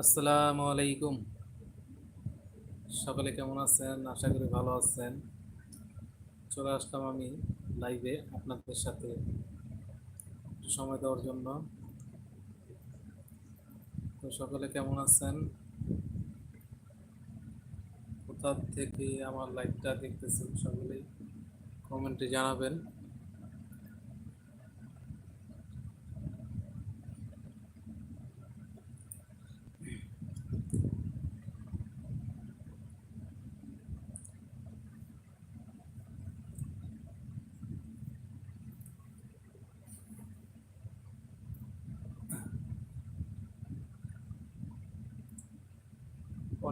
আসসালামু আলাইকুম। সকলে কেমন আছেন? আশা করি ভালো আছেন। চলে আসলাম আমি লাইভে আপনাদের সাথে সময় দেওয়ার জন্য। তো সকলে কেমন আছেন? কোথা থেকে আমার লাইভটা দেখতেছেন সকলেই কমেন্টে জানাবেন।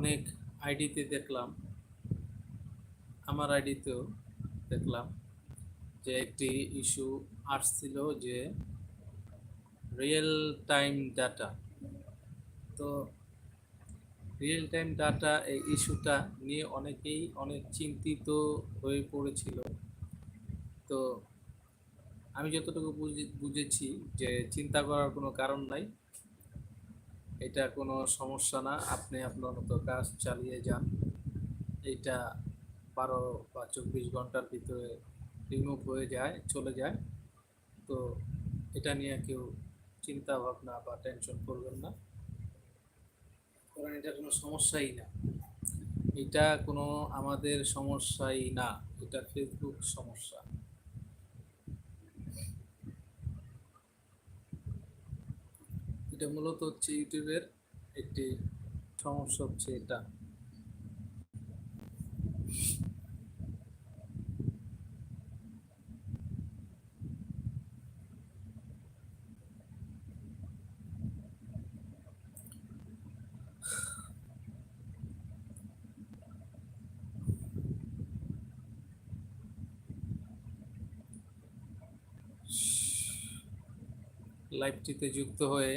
অনেক আইডিতে দেখলাম, আমার আইডিতেও দেখলাম যে একটি ইস্যু আসছিল যে রিয়েল টাইম ডাটা তো রিয়েল টাইম ডাটা এই ইস্যুটা নিয়ে অনেকেই অনেক চিন্তিত হয়ে পড়েছিল। তো আমি যতটুকু বুঝে- বুঝেছি যে চিন্তা করার কোনো কারণ নাই। এটা কোনো সমস্যা না। আপনি আপনার মতো কাজ চালিয়ে যান। এটা বারো বা চব্বিশ ঘণ্টার ভিতরে রিমুভ হয়ে যায়, চলে যায়। তো এটা নিয়ে কেউ চিন্তা ভাবনা বা টেনশন করবেন না। কারণ এটা কোনো সমস্যাই না। এটা কোনো আমাদের সমস্যাই না। এটা ফেসবুক সমস্যা। এটা মূলত হচ্ছে ইউটিউবের একটি সমস্যা হচ্ছে এটা। লাইভটিতে যুক্ত হয়ে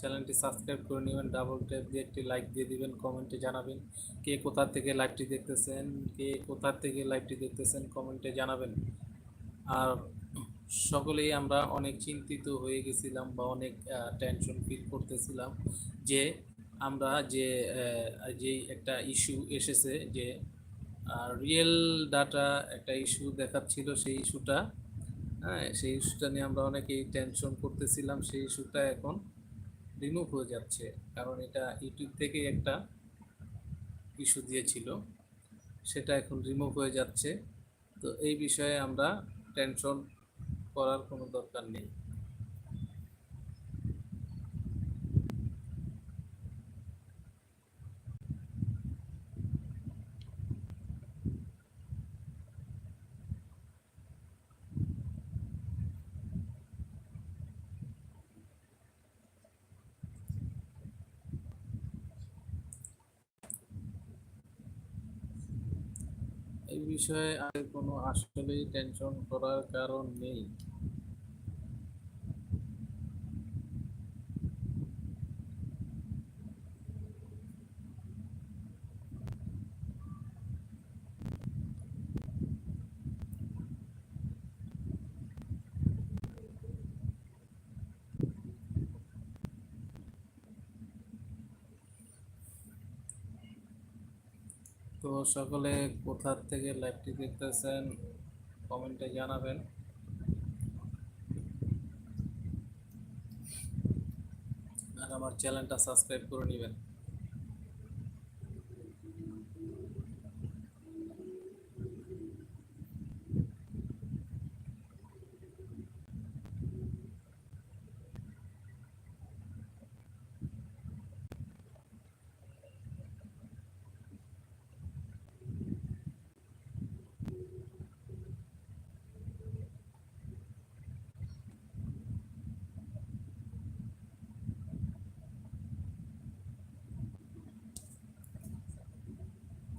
চ্যানেলটি সাবস্ক্রাইব করে নেবেন ডাবল ট্যাপ দিয়ে একটি লাইক দিয়ে দিবেন কমেন্টে জানাবেন কে কোথা থেকে লাইভটি দেখতেছেন কে কোথা থেকে লাইভটি দেখতেছেন কমেন্টে জানাবেন। আর সকলেই আমরা অনেক চিন্তিত হয়ে গেছিলাম বা অনেক টেনশন ফিল করতেছিলাম যে আমরা যে আহ, যে একটা ইস্যু এসেছে যে রিয়েল ডাটা একটা ইস্যু দেখাচ্ছিল সেই ইস্যুটা হ্যাঁ সেই ইস্যুটা নিয়ে আমরা অনেকেই টেনশন করতেছিলাম সেই ইস্যুটা এখন রিমুভ হয়ে যাচ্ছে। কারণ এটা ইউটিউব থেকে একটা ইস্যু দিয়েছিল। সেটা এখন রিমুভ হয়ে যাচ্ছে। তো এই বিষয়ে আমরা টেনশন করার কোনো দরকার নেই। এই বিষয়ে আর কোনো আসলেই টেনশন করার কারণ নেই। তো সকলে কোথার থেকে লাইভটি দেখতেছেন কমেন্টে জানাবেন। আর আমার চ্যানেলটা সাবস্ক্রাইব করে নেবেন।